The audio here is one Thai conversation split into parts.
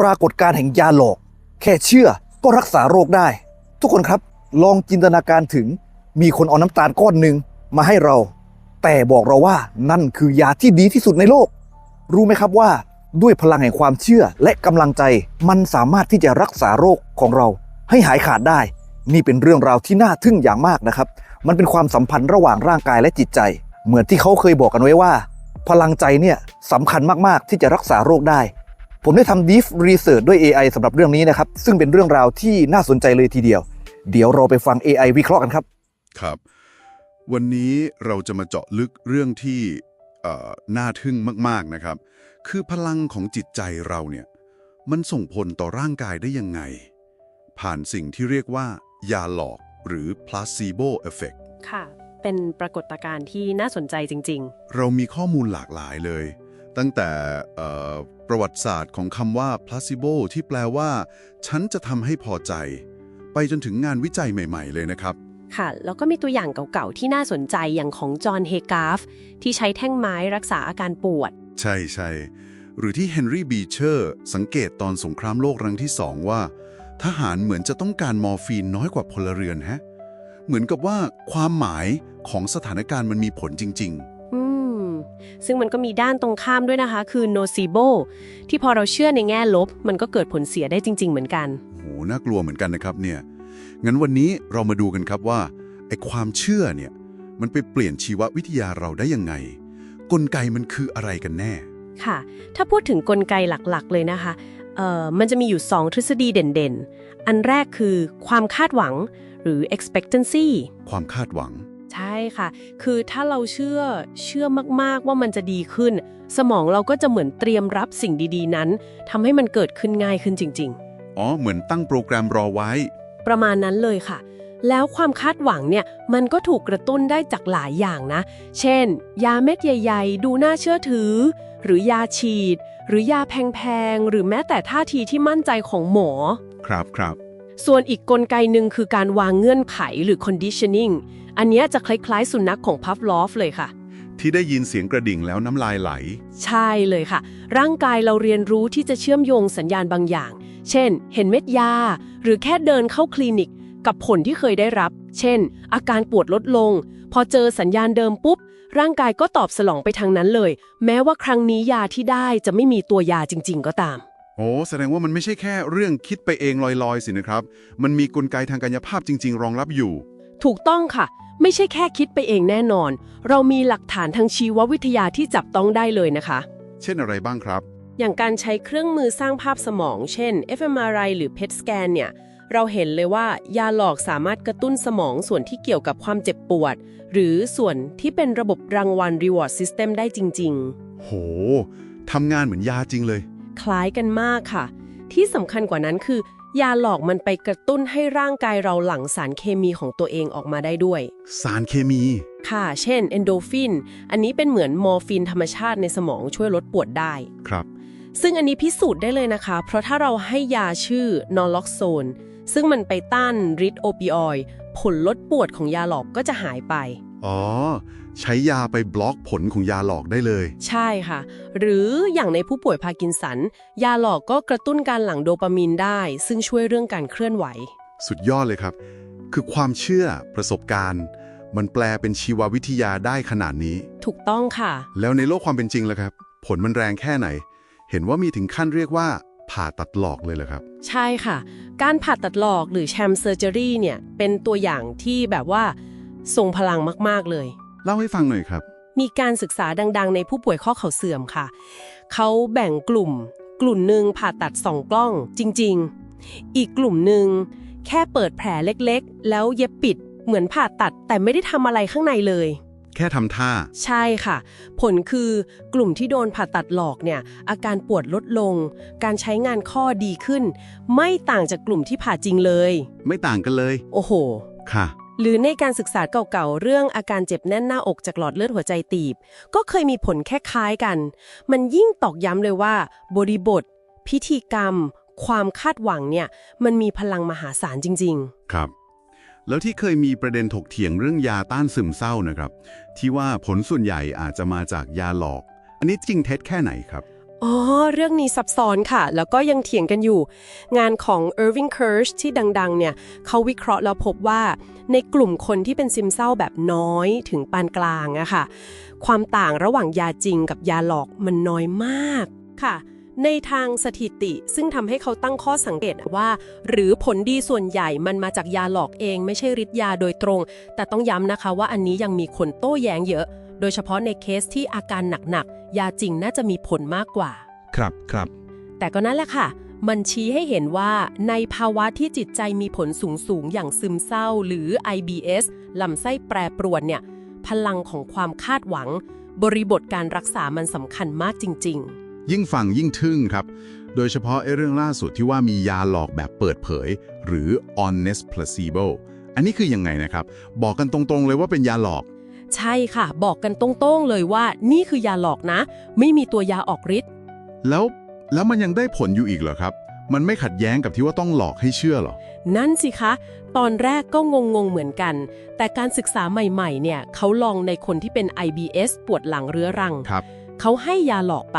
ปรากฏการแห่งยาหลอก แค่เชื่อก็รักษาโรคได้ ทุกคนครับลองจินตนาการถึงมีคนเอาน้ำตาลก้อนหนึ่งมาให้เรา แต่บอกเราว่านั่นคือยาที่ดีที่สุดในโลก รู้ไหมครับว่าด้วยพลังแห่งความเชื่อและกำลังใจ มันสามารถที่จะรักษาโรคของเรา ให้หายขาดได้ นี่เป็นเรื่องราวที่น่าทึ่งอย่างมากนะครับ มันเป็นความสัมพันธ์ระหว่างร่างกายและจิตใจ เหมือนที่เขาเคยบอกกันไว้ว่า พลังใจเนี่ยสำคัญมากๆที่จะรักษาโรคได้ ผมได้ทำ deep research ด้วย AI สำหรับเรื่องนี้นะครับ ซึ่งเป็นเรื่องราวที่น่าสนใจเลยทีเดียว เดี๋ยวเราไปฟัง AI วิเคราะห์กันครับ ครับ วันนี้เราจะมาเจาะลึกเรื่องที่เอ่อน่าทึ่งมาก ๆนะครับ คือพลังของจิตใจเราเนี่ย มันส่งผลต่อร่างกายได้ยังไง ผ่านสิ่งที่เรียกว่า ยาหลอกหรือ placebo effect ค่ะ เป็นปรากฏการณ์ที่น่าสนใจจริงเรามีข้อมูลหลากหลายเลย ตั้งแต่เอ่อ ประวัติศาสตร์ของคำว่า placebo ที่แปลว่า ฉันจะทำให้พอใจ ไปจนถึงงานวิจัยใหม่ ๆ เลยนะครับๆค่ะ แล้วก็มีตัวอย่างเก่าๆ ที่น่าสนใจอย่างของจอห์นเฮกาฟที่ใช้แท่งไม้รักษาอาการปวด ใช่ใช่หรือที่เฮนรี่บีเชอร์สังเกตตอนสงครามโลกครั้งที่สองว่า ทหารเหมือนจะต้องการมอร์ฟีนน้อยกว่าพลเรือนฮะเหมือนกับว่าความหมายของสถานการณ์มันมีผลจริงอืม ซึ่งมันก็มีด้านตรงข้ามด้วยนะคะ คือ nocebo ที่พอเราเชื่อในแง่ลบ มันก็เกิดผลเสียได้จริง ๆ เหมือนกันๆโหน่ากลัวเหมือนกันนะครับเนี่ยงั้นวันนี้เรามาดูกันครับว่าไอ้ความเชื่อเนี่ยมันไปเปลี่ยนชีววิทยาเราได้ยังไง กลไกมันคืออะไรกันแน่ค่ะ ถ้าพูดถึงกลไกหลักๆ เลยนะคะเอ่อมันจะมีอยู่ 2 ทฤษฎีเด่นๆ อันแรกคือความคาดหวังหรือ expectancy ความคาดหวังใช่ค่ะ คือถ้าเราเชื่อเชื่อมากๆว่ามันจะดีขึ้น สมองเราก็จะเหมือนเตรียมรับสิ่งดีๆ นั้นทำให้มันเกิดขึ้นง่ายขึ้นจริงอ๋อ เหมือนตั้งโปรแกรมรอไว้ๆประมาณนั้นเลยค่ะ แล้วความคาดหวังเนี่ย มันก็ถูกกระตุ้นได้จากหลายอย่างนะ เช่น ยาเม็ดใหญ่ ๆ ดูน่าเชื่อถือ หรือยาฉีด หรือยาแพงๆหรือแม้แต่ท่าทีที่มั่นใจของหมอ ครับครับส่วนอีกกลไกหนึ่งคือการวางเงื่อนไขหรือ conditioning อันเนี้ยจะคล้ายๆ สุนัขของพัฟลอฟเลยค่ะ ที่ได้ยินเสียงกระดิ่งแล้วน้ำลายไหล ใช่เลยค่ะ ร่างกายเราเรียนรู้ที่จะเชื่อมโยงสัญญาณบางอย่าง เช่น เห็นเม็ดยา หรือแค่เดินเข้าคลินิก กับผลที่เคยได้รับ เช่น อาการปวดลดลง พอเจอสัญญาณเดิมปุ๊บ ร่างกายก็ตอบสนองไปทางนั้นเลย แม้ว่าครั้งนี้ยาที่ได้จะไม่มีตัวยาจริง ๆ ก็ตาม โอ้แสดงว่ามันไม่ใช่แค่เรื่องคิดไปเองลอยๆสินะครับ มันมีกลไกทางกายภาพจริง ๆ รองรับอยู่ ถูกต้องค่ะ ไม่ใช่แค่คิดไปเองแน่นอน เรามีหลักฐานทางชีววิทยาที่จับต้องได้เลยนะคะ เช่นอะไรบ้างครับ อย่างการใช้เครื่องมือสร้างภาพสมอง เช่น fMRI หรือ PET scan เนี่ย เราเห็นเลยว่ายาหลอกสามารถกระตุ้นสมองส่วนที่เกี่ยวกับความเจ็บปวด หรือส่วนที่เป็นระบบรางวัล reward system ได้จริง โหทำงานเหมือนยาจริงเลย ๆ คล้ายกันมากค่ะ ที่สำคัญกว่านั้นคือ ยาหลอกมันไปกระตุ้นให้ร่างกายเราหลั่งสารเคมีของตัวเองออกมาได้ด้วย สารเคมี ค่ะ เช่นเอนโดฟิน อันนี้เป็นเหมือนมอร์ฟีนธรรมชาติในสมองช่วยลดปวดได้ ครับ ซึ่งอันนี้พิสูจน์ได้เลยนะคะ เพราะถ้าเราให้ยาชื่อนอล็อกโซน ซึ่งมันไปต้านฤทธิ์โอปิออยด์ผลลดปวดของยาหลอกก็จะหายไป อ๋อ ใช้ยาไปบล็อกผลของยาหลอกได้เลย ใช่ค่ะ หรืออย่างในผู้ป่วยพาร์กินสัน ยาหลอกก็กระตุ้นการหลั่งโดปามีนได้ ซึ่งช่วยเรื่องการเคลื่อนไหว สุดยอดเลยครับ คือความเชื่อประสบการณ์ มันแปลเป็นชีววิทยาได้ขนาดนี้ ถูกต้องค่ะ แล้วในโลกความเป็นจริงล่ะครับ ผลมันแรงแค่ไหน เห็นว่ามีถึงขั้นเรียกว่าผ่าตัดหลอกเลยเหรอครับ ใช่ค่ะ การผ่าตัดหลอกหรือแชมเซอร์เจอรี่เนี่ยเป็นตัวอย่างที่แบบว่าทรงพลังมาก ๆ เลย เล่าให้ฟังหน่อยครับ มีการศึกษาดัง ๆ ในผู้ป่วยข้อเข่าเสื่อมค่ะ เขาแบ่งกลุ่ม กลุ่มหนึ่งผ่าตัดสองกล้องจริง ๆ อีกกลุ่มหนึ่งแค่เปิดแผลเล็กๆ แล้วเย็บปิดเหมือนผ่าตัดแต่ไม่ได้ทำอะไรข้างในเลย แค่ทำท่า ใช่ค่ะ ผลคือกลุ่มที่โดนผ่าตัดหลอกเนี่ยอาการปวดลดลง การใช้งานข้อดีขึ้น ไม่ต่างจากกลุ่มที่ผ่าจริงเลย ไม่ต่างกันเลย โอ้โห ค่ะ หรือในการศึกษาเก่าๆ เรื่องอาการเจ็บแน่นหน้าอกจากหลอดเลือดหัวใจตีบ ก็เคยมีผลแค่คล้ายกัน มันยิ่งตอกย้ำเลยว่า บริบท พิธีกรรม ความคาดหวังเนี่ย มันมีพลังมหาศาลจริง ๆ ครับ แล้วที่เคยมีประเด็นถกเถียงเรื่องยาต้านซึมเศร้านะครับ ที่ว่าผลส่วนใหญ่อาจจะมาจากยาหลอก อันนี้จริงเท็จแค่ไหนครับ อ๋อ เรื่องนี้ซับซ้อนค่ะ แล้วก็ยังเถียงกันอยู่ งานของ Irving Kirsch ที่ดัง ๆ เนี่ย เขาวิเคราะห์แล้วพบว่า ในกลุ่มคนที่เป็นซึมเศร้าแบบน้อยถึงปานกลางอะค่ะ ความต่างระหว่างยาจริงกับยาหลอกมันน้อยมากค่ะ ในทางสถิติซึ่งทำให้เขาตั้งข้อสังเกตว่า หรือผลดีส่วนใหญ่มันมาจากยาหลอกเอง ไม่ใช่ฤทธิ์ยาโดยตรง แต่ต้องย้ำนะคะว่าอันนี้ยังมีคนโต้แย้งเยอะ โดยเฉพาะในเคสที่อาการหนักๆ ยาจริงน่าจะมีผลมากกว่า ครับครับ แต่ก็นั่นแหละค่ะ มันชี้ให้เห็นว่าในภาวะที่จิตใจมีผลสูงสูงๆอย่างซึมเศร้า หรือ IBS ลำไส้แปรปรวนเนี่ย พลังของความคาดหวัง บริบทการรักษามันสำคัญมากจริงยิ่งฟังยิ่งทึ่งครับ โดยเฉพาะไอ้เรื่องล่าสุดที่ว่ามียาหลอกแบบเปิดเผย หรือ honest placebo อันนี้คือยังไงนะครับ บอกกันตรงๆเลยว่าเป็นยาหลอกๆ ใช่ค่ะ บอกกันตรงๆเลยว่านี่คือยาหลอกนะ ไม่มีตัวยาออกฤทธิ์แล้วแล้วมันยังได้ผลอยู่อีกเหรอครับ มันไม่ขัดแย้งกับที่ว่าต้องหลอกให้เชื่อเหรอ นั่นสิคะ ตอนแรกก็งงๆเหมือนกัน แต่การศึกษาใหม่ๆ เนี่ยเขาลองในคนที่เป็น IBS ปวดหลังเรื้อรังครับเขาให้ยาหลอกไป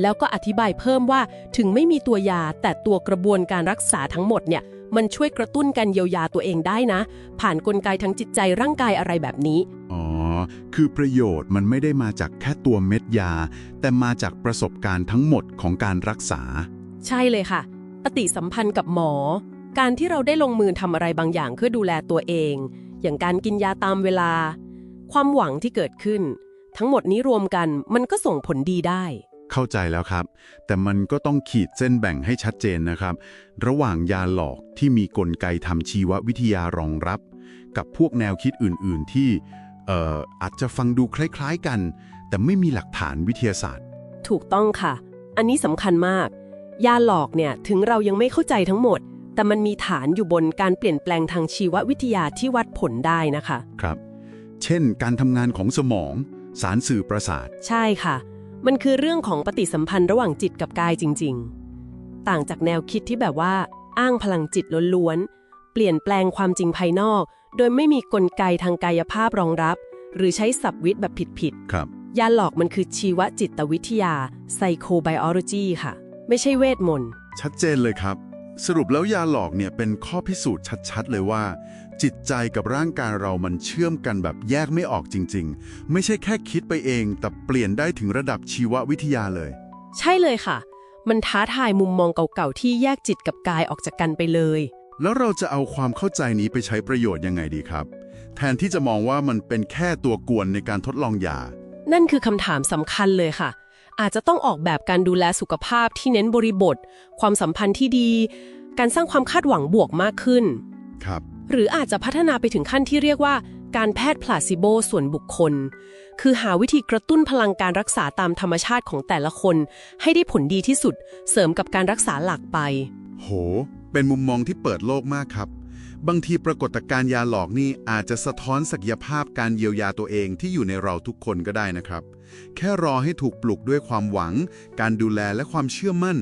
แล้วก็อธิบายเพิ่มว่าถึงไม่มีตัวยาแต่ตัวกระบวนการรักษาทั้งหมดเนี่ยมันช่วยกระตุ้นการเยียวยาตัวเองได้นะ ผ่านนกลไกทั้งจิตใจร่างกายอะไรแบบนี้ อ๋อ คือประโยชน์มันไม่ได้มาจากแค่ตัวเม็ดยา แต่มาจากประสบการณ์ทั้งหมดของการรักษา ใช่เลยค่ะ ปฏิสัมพันธ์กับหมอ การที่เราได้ลงมือทำอะไรบางอย่างเพื่อดูแลตัวเอง อย่างการกินยาตามเวลา ความหวังที่เกิดขึ้น ทั้งหมดนี้รวมกันมันก็ส่งผลดีได้เข้าใจแล้วครับ แต่มันก็ต้องขีดเส้นแบ่งให้ชัดเจนนะครับ ระหว่างยาหลอกที่มีกลไกทำชีววิทยารองรับ กับพวกแนวคิดอื่น ๆ ที่ เอ่ออาจจะฟังดูคล้ายๆกัน แต่ไม่มีหลักฐานวิทยาศาสตร์ ถูกต้องค่ะ อันนี้สำคัญมาก ยาหลอกเนี่ยถึงเรายังไม่เข้าใจทั้งหมด แต่มันมีฐานอยู่บนการเปลี่ยนแปลงทางชีววิทยาที่วัดผลได้นะคะ ครับ เช่น การทำงานของสมอง สารสื่อประสาท ใช่ค่ะ มันคือเรื่องของปฏิสัมพันธ์ระหว่างจิตกับกายจริง ๆ ต่างจากแนวคิดที่แบบว่า อ้างพลังจิตล้วนๆเปลี่ยนแปลงความจริงภายนอก โดยไม่มีกลไกทางกายภาพรองรับ หรือใช้ศัพท์วิทย์แบบผิดครับ ๆ ยาหลอกมันคือชีวจิตวิทยา psychobiology ค่ะ ไม่ใช่เวทมนต์ ชัดเจนเลยครับ สรุปแล้วยาหลอกเนี่ยเป็นข้อพิสูจน์ชัดๆ เลยว่า จิตใจกับร่างกายเรามันเชื่อมกันแบบแยกไม่ออกจริง ๆ ไม่ใช่แค่คิดไปเอง แต่เปลี่ยนได้ถึงระดับชีววิทยาเลย ใช่เลยค่ะ มันท้าทายมุมมองเก่าๆ ที่แยกจิตกับกายออกจากกันไปเลย แล้วเราจะเอาความเข้าใจนี้ไปใช้ประโยชน์ยังไงดีครับ แทนที่จะมองว่ามันเป็นแค่ตัวกวนในการทดลองยา นั่นคือคำถามสำคัญเลยค่ะ อาจจะต้องออกแบบการดูแลสุขภาพที่เน้นบริบท ความสัมพันธ์ที่ดี การสร้างความคาดหวังบวกมากขึ้น ครับ หรืออาจจะพัฒนาไปถึงขั้นที่เรียกว่า การแพทย์พลาซิโบส่วนบุคคล คือหาวิธีกระตุ้นพลังการรักษาตามธรรมชาติของแต่ละคน ให้ได้ผลดีที่สุด เสริมกับการรักษาหลักไป โห เป็นมุมมองที่เปิดโลกมากครับ บางทีปรากฏการณ์ยาหลอกนี่อาจจะสะท้อนศักยภาพการเยียวยาตัวเองที่อยู่ในเราทุกคนก็ได้นะครับ แค่รอให้ถูกปลุกด้วยความหวัง การดูแลและความเชื่อมั่น